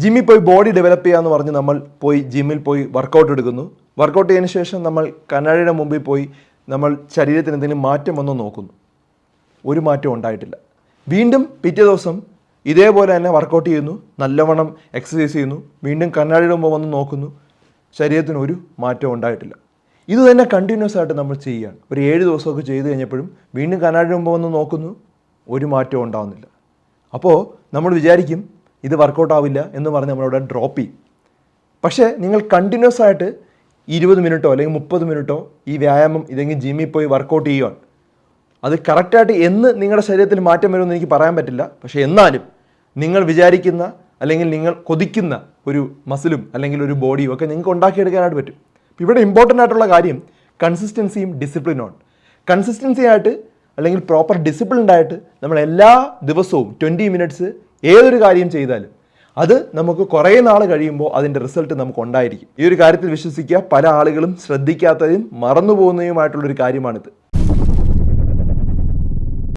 ജിമ്മിൽ പോയി body develop ചെയ്യാന്ന് പറഞ്ഞ് നമ്മൾ പോയി ജിമ്മിൽ പോയി വർക്കൗട്ട് എടുക്കുന്നു. വർക്കൗട്ട് ചെയ്തതിന് ശേഷം നമ്മൾ കണ്ണാടിയുടെ മുമ്പിൽ പോയി നമ്മൾ ശരീരത്തിന് എന്തെങ്കിലും മാറ്റം വന്നോ നോക്കുന്നു. ഒരു മാറ്റവും ഉണ്ടായിട്ടില്ല. വീണ്ടും പിറ്റേ ദിവസം ഇതേപോലെ തന്നെ വർക്കൗട്ട് ചെയ്യുന്നു. നല്ലവണ്ണം എക്സസൈസ് ചെയ്യുന്നു. വീണ്ടും കണ്ണാടിയുടെ മുമ്പ് വന്ന് നോക്കുന്നു. ശരീരത്തിന് ഒരു മാറ്റവും ഉണ്ടായിട്ടില്ല. ഇത് തന്നെ കണ്ടിന്യൂസ് ആയിട്ട് നമ്മൾ ചെയ്യുകയാണ്. ഒരു ഏഴ് ദിവസമൊക്കെ ചെയ്ത് കഴിഞ്ഞപ്പോഴും വീണ്ടും കണ്ണാടിയുടെ മുമ്പ് വന്ന് നോക്കുന്നു. ഒരു മാറ്റവും ഉണ്ടാവുന്നില്ല. അപ്പോൾ നമ്മൾ വിചാരിക്കും ഇത് വർക്കൗട്ട് ആവില്ല എന്ന് പറഞ്ഞ് നമ്മളവിടെ ഡ്രോപ്പ് ചെയ്യും. പക്ഷേ നിങ്ങൾ കണ്ടിന്യൂസ് ആയിട്ട് ഇരുപത് മിനിറ്റോ അല്ലെങ്കിൽ മുപ്പത് മിനിറ്റോ ഈ വ്യായാമം ഇതെങ്കിൽ ജിമ്മിൽ പോയി വർക്കൗട്ട് ചെയ്യുവാൻ. അത് കറക്റ്റായിട്ട് എന്ന് നിങ്ങളുടെ ശരീരത്തിൽ മാറ്റം വരുമെന്ന് എനിക്ക് പറയാൻ പറ്റില്ല. പക്ഷേ എന്നാലും നിങ്ങൾ വിചാരിക്കുന്ന അല്ലെങ്കിൽ നിങ്ങൾ കൊതിക്കുന്ന ഒരു മസിലും അല്ലെങ്കിൽ ഒരു ബോഡിയും ഒക്കെ നിങ്ങൾക്ക് ഉണ്ടാക്കിയെടുക്കാനായിട്ട് പറ്റും. ഇവിടെ ഇമ്പോർട്ടന്റ് ആയിട്ടുള്ള കാര്യം കൺസിസ്റ്റൻസിയും ഡിസിപ്ലിനുമാണ് കൺസിസ്റ്റൻസി ആയിട്ട് അല്ലെങ്കിൽ പ്രോപ്പർ ഡിസിപ്ലിൻഡ് ആയിട്ട് നമ്മൾ എല്ലാ ദിവസവും ട്വന്റി മിനിറ്റ്സ് ഏതൊരു കാര്യം ചെയ്താലും അത് നമുക്ക് കുറേ നാൾ കഴിയുമ്പോൾ അതിന്റെ റിസൾട്ട് നമുക്ക് ഉണ്ടായിരിക്കും. ഈ ഒരു കാര്യത്തിൽ വിശ്വസിക്കുക പല ആളുകളും ശ്രദ്ധിക്കാത്തതും മറന്നു പോകുന്നതുമായിട്ടുള്ളൊരു കാര്യമാണിത്.